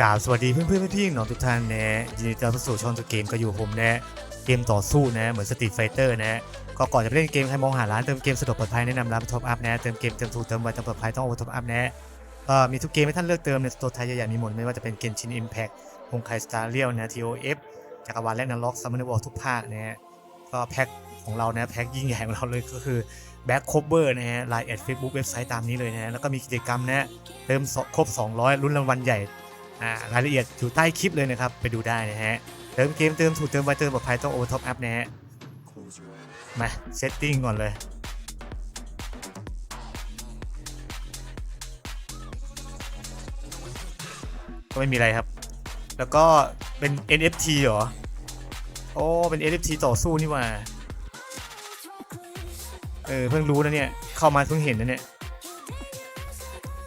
กราบสวัสดีเพื่อนเพื่อนพี่น้องทุกท่านนะยินดีต้อนรับสู่ช่องตัวเกมก็อยู่ผมนะเกมต่อสู้นะเหมือนสตรีทไฟเตอร์นะก็ก่อนจะไปเล่นเกมใครมองหาร้านเติมเกมสะดวกปลอดภัยแนะนำร้านท็อปอัพนะเติมเกมเติมถูกเติมไวเติมปลอดภัยต้องโอท็อปอัพนะก็มีทุกเกมให้ท่านเลือกเติมในตร์ไทยใหญ่ๆมีหมดไม่ว่าจะเป็นเกมชินอิมแพคฮงไคสตาร์เรียลนะ TOF จักรวาลและนล็อกซัมเมอร์วอลทุกภาคนะก็แพ็คของเรานะแพ็คยิ่งใหญ่ของเราเลยก็คือแบ็คโคเวอร์นะฮะไลน์แอดเฟซบุ๊กเว็บไซต์ตามนี้เลยนะฮะแล้วก็มีกิจกรรมนะเติมครบ 200ลุ้นรางวัลใหญ่ รายละเอียดอยู่ใต้คลิปเลยนะครับ ไปดูได้นะฮะ เติมเกมเติมถูกเติมไวเติมปลอดภัยต้องโอท็อปอัพนะฮะ มาเซตติ้งก่อนเลยก็ไม่มีอะไรครับ แล้วก็เป็น NFT เหรอ โอ้ เป็น NFT ต่อสู้นี่ว่า เออ เพิ่งรู้นะเนี่ย เข้ามาเพิ่งเห็นนะเนี่ย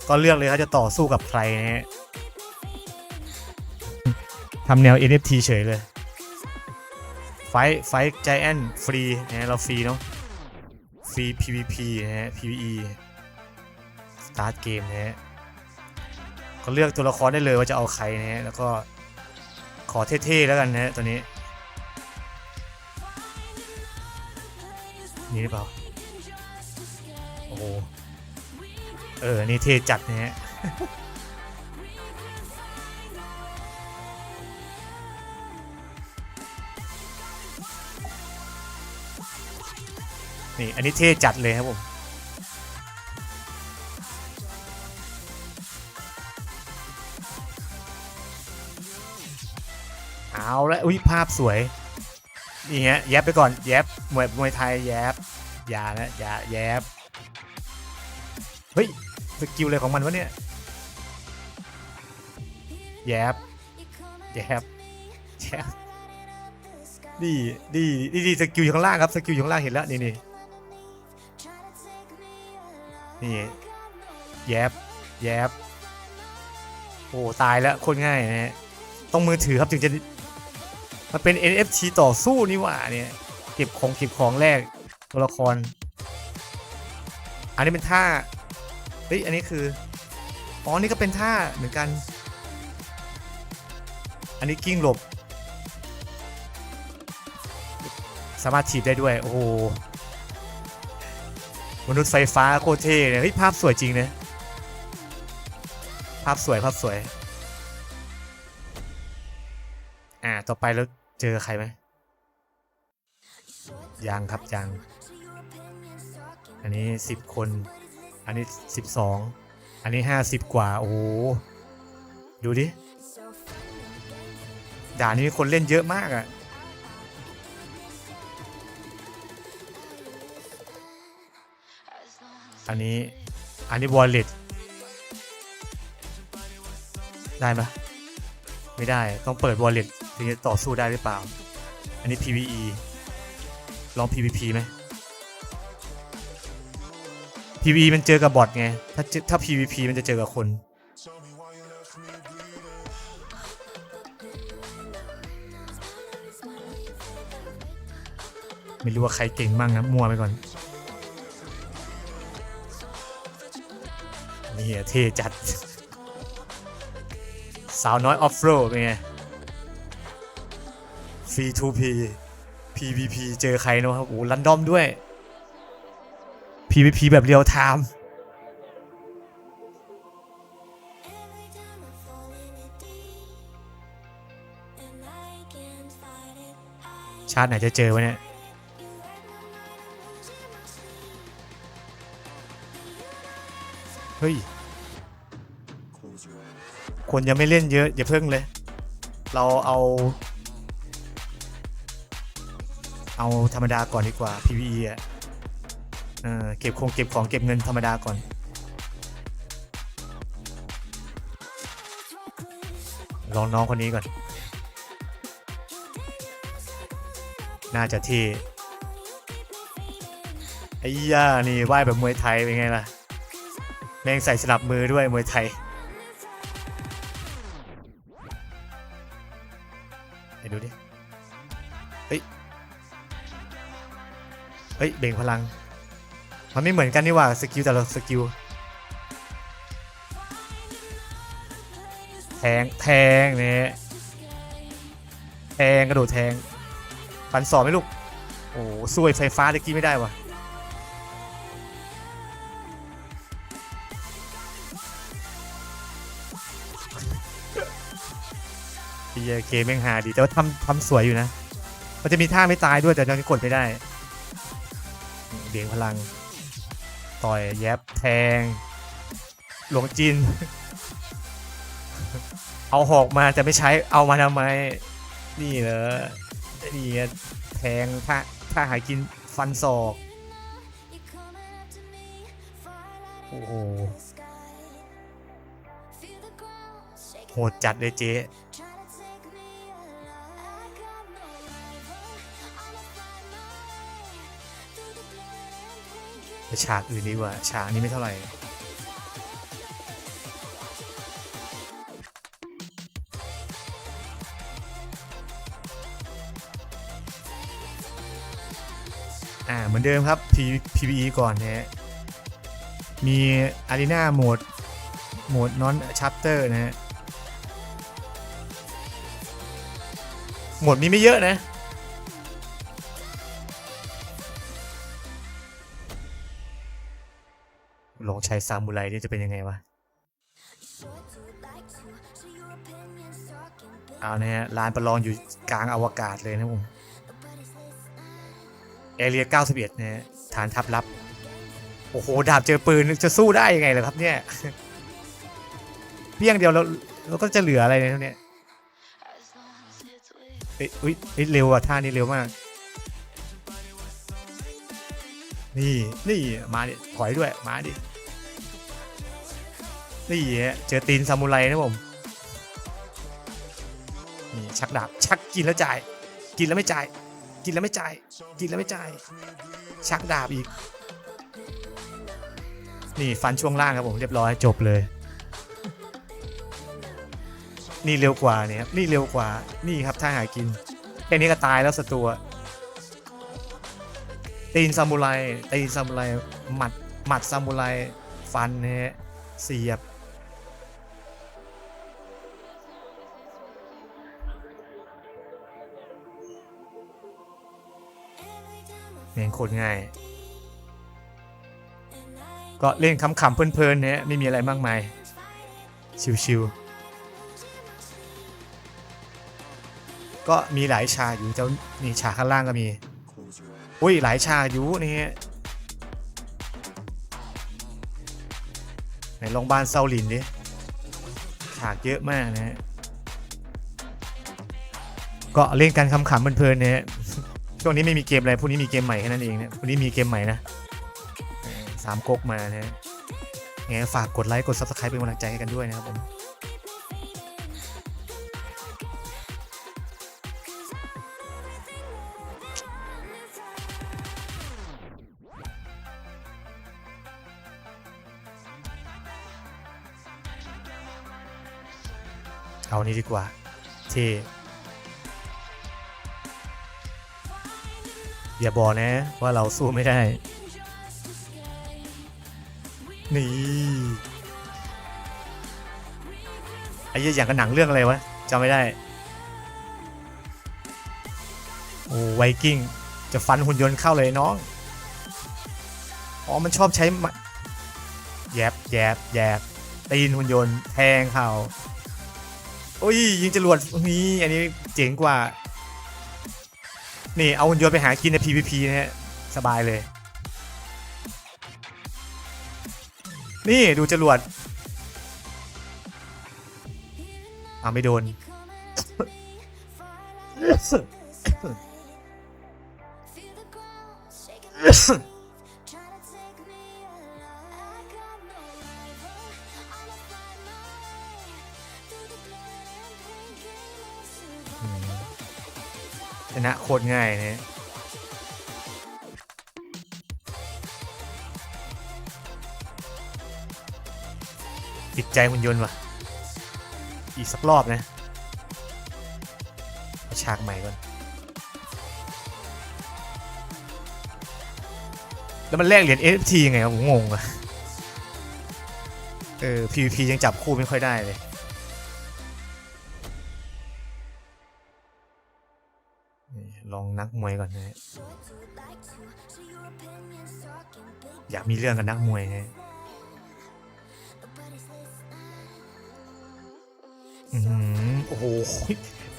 ก็เลือกเลยเขาจะต่อสู้กับใครนะฮะำแนว NFT เฉยเลย ไฟไฟใจแอนฟรีนะฮะเราฟรีเนาะฟรี PVP นะฮะ PVE Start Game นะฮะก็เลือกตัวละครได้เลยว่าจะเอาใครนะฮะแล้วก็ขอเท่ๆแล้วกันนะฮะตัวนี้ นี่หรือเปล่า โอ้เออ นี่เท่จัดนะฮะ นี่อันนี้เท่จัดเลยครับผมเอาละอุ้ยภาพสวยนี่ฮะแยบไปก่อนแยบมวยมวยไทยแยบอย่านะอย่าแยบเฮ้ยสกิลอะไรของมันวะเนี่ยแยบแยบแยบดีดีดีดีสกิลอยู่ข้างล่างครับสกิลอยู่ข้างล่างเห็นแล้วนี่นี่ นี่แยบแยบโอ้ตายแล้วโคตรง่ายนะฮะต้องมือถือครับถึงจะมันเป็น NFT ต่อสู้นี่หว่าเนี่ยเก็บของเก็บของแรกตัวละคร อันนี้เป็นท่าเฮ้ยอันนี้คืออ๋อนี่ก็เป็นท่าเหมือนกัน อันนี้กิ้งหลบ สามารถฉีดได้ด้วย โอ้โห มนุษย์ไฟฟ้าโคตรเท่เลยเฮ้ยภาพสวยจริงนะภาพสวยภาพสวย อ่าต่อไปแล้วเจอใครไหมยังครับยังอันนี้สิบคน อันนี้สิบสองอันนี้ห้าสิบกว่า โอ้โห ดูดิ ด่านนี้คนเล่นเยอะมากอะ่ะ อันนี้อันนี้วอลเล็ตได้ปะไม่ได้ต้องเปิดวอลเล็ตถึงจะต่อสู้ได้หรือเปล่า อันนี้ PVE ลอง PVP ไหม PVE มันเจอกับบอทไง ถ้าถ้า PVP มันจะเจอกับคนไม่รู้ว่าใครเก่งมั่งนะมัวไปก่อน นี่อะเท่จัด สาวน้อยออฟโรดเป็นไง Free2P PVP เจอใครนะครับ โอ้รันดอมด้วย PVP แบบเรียลไทม์ชาติไหนจะเจอวะเนี่ย เฮ้ย คนยังไม่เล่นเยอะอย่าเพิ่งเลย เราเอา เอาธรรมดาก่อนดีกว่า PVE อะเออเก็บคงเก็บของเก็บเงินธรรมดาก่อนลองน้องคนนี้ก่อน น่าจะเท่ไอ้ย่านี่ว่ายแบบมวยไทยเป็นไงล่ะ แม่งใส่สนับมือด้วยมวยไทย ฮ้ยเบ่งพลัง มันไม่เหมือนกันนี่หว่าสกิลแต่ละสกิลแทงแทงเนี่ยแทงกระโดดแทงฟันสอบไหมลูก โอ้สวยไฟฟ้าตะกี้ไม่ได้วะเยเกมแม่งหาดีแต่ว่าทำทำสวยอยู่นะ มันจะมีท่าไม่ตายด้วยแต่ยังกดไม่ได้ เบี่ยงพลัง ต่อยแยบแทง หลวงจิน เอาหอกมาแต่ไม่ใช้เอามาทำไม นี่เหรอนี่แทงถ้าถ้าหากินฟันศอก โอ้โหโหดจัดเลยเจ๊ ฉากอื่นดีกว่า ฉากนี้ไม่เท่าไหร่ อ่า เหมือนเดิมครับ P PVE ก่อนนะฮะ มี Arena โหมด โหมด Non Chapter นะฮะ โหมดมีไม่เยอะนะ ลองใช้ซามูไรนี่จะเป็นยังไงวะเอานะฮะลานประลองอยู่กลางอวกาศเลยนะผมเอเรีย91นะฮะฐานทัพลับ โอ้โห ดาบเจอปืนจะสู้ได้ยังไงล่ะครับเนี่ยเพียงเดียวเราเราก็จะเหลืออะไรในเท่าเนี้ยเอ้ยอุ๊ยเอ้ยเร็วอะท่านี้เร็วมาก นี่นี่มาดิถอยด้วยมาดิ นี่ฮะเจอตีนซามูไรนะผมนี่ชักดาบชักกินแล้วจ่าย กินแล้วไม่จ่าย กินแล้วไม่จ่าย กินแล้วไม่จ่าย ชักดาบอีก นี่ฟันช่วงล่างครับผมเรียบร้อยจบเลย นี่เร็วกว่าเนี่ยครับนี่เร็วกว่านี่ครับถ้าหากินแค่นี้ก็ตายแล้วสตัวตีนซามูไรตีนซามูไรหมัดหมัดซามูไรฟันนะฮะเสียบ เล่นโคตรง่าย ก็เล่นขำๆเพลินๆเนี่ยไม่มีอะไรมากมาย ชิวๆก็มีหลายฉาอยู่เจ้านี่ฉาข้างล่างก็มีอุ้ยหลายฉาอยู่นี่ฮะไหนลองบ้านเซาหลินดิฉากเยอะมากนะฮะก็เล่นกันขำๆเพลินๆเนี่ย ช่วงนี้ไม่มีเกมอะไรพวกนี้มีเกมใหม่แค่นั้นเองเนี่ยพวกนี้มีเกมใหม่นะสามก๊กมานะไงฝากกดไลค์กด subscribe เป็นกำลังใจให้กันด้วยนะครับผมเอานี้ดีกว่าเท่ อย่าบอกนะว่าเราสู้ไม่ได้ นี่ไอ้เหี้ยอย่างกับหนังเรื่องอะไรวะจำไม่ได้ โอ้ไวกิ้ง จะฟันหุ่นยนต์เข้าเลยน้อง อ๋อ มันชอบใช้แยบแยบแยบตีนหุ่นยนต์แทงเข่าโอ้ยยิงจรวดนี่อันนี้เจ๋งกว่า นี่เอาหุ่นยนต์ไปหากินใน PVP นะฮะสบายเลย นี่ดูจรวดเอาไม่โดนช นะโคตรง่ายนะติดใจหุ่นยนต์ว่ะ อีกสักรอบนะเอาฉากใหม่ก่อน แล้วมันแลกเหรียญ NFT ยังไงผมงงอะเออ PVP ยังจับคู่ไม่ค่อยได้เลย นักมวยก่อนนะฮะอยากมีเรื่องกับนักมวยฮะอือหือโอ้โห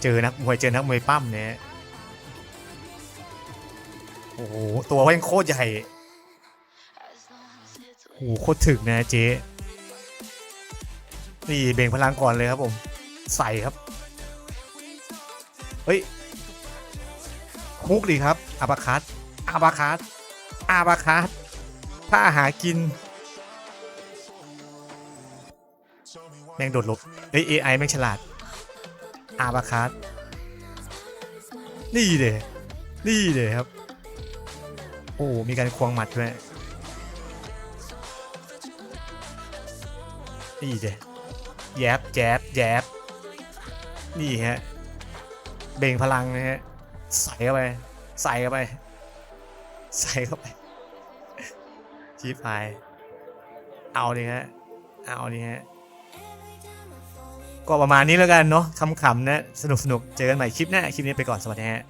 เจอนักมวยเจอนักมวยปั้มเนี่ย โอ้โห ตัวแม่งโคตรใหญ่ โอ้โหโคตรถึกนะเจ๊นี่เบ่งพลังก่อนเลยครับผม ใส่ครับ เฮ้ย คุกดีครับอาบาคัสอาบาคัสอาบาคัสถ้าหากิน แม่งโดดหลบเฮ้ย AI แม่งฉลาด อาบาคัสนี่เดยนี่เดยครับ โอ้ มีการควงหมัดด้วยนี่เดยแยบแยบแยบนี่ฮะ เบ่งพลังนะฮะ ใส่เข้าไป ใส่เข้าไป ใส่เข้าไป ชีพาย เอาดิฮะ เอาดิฮะ ก็ประมาณนี้แล้วกันเนาะขำนะ สนุกสนุกเจอกันใหม่คลิปหน้า คลิปนี้ไปก่อน สวัสดีฮะ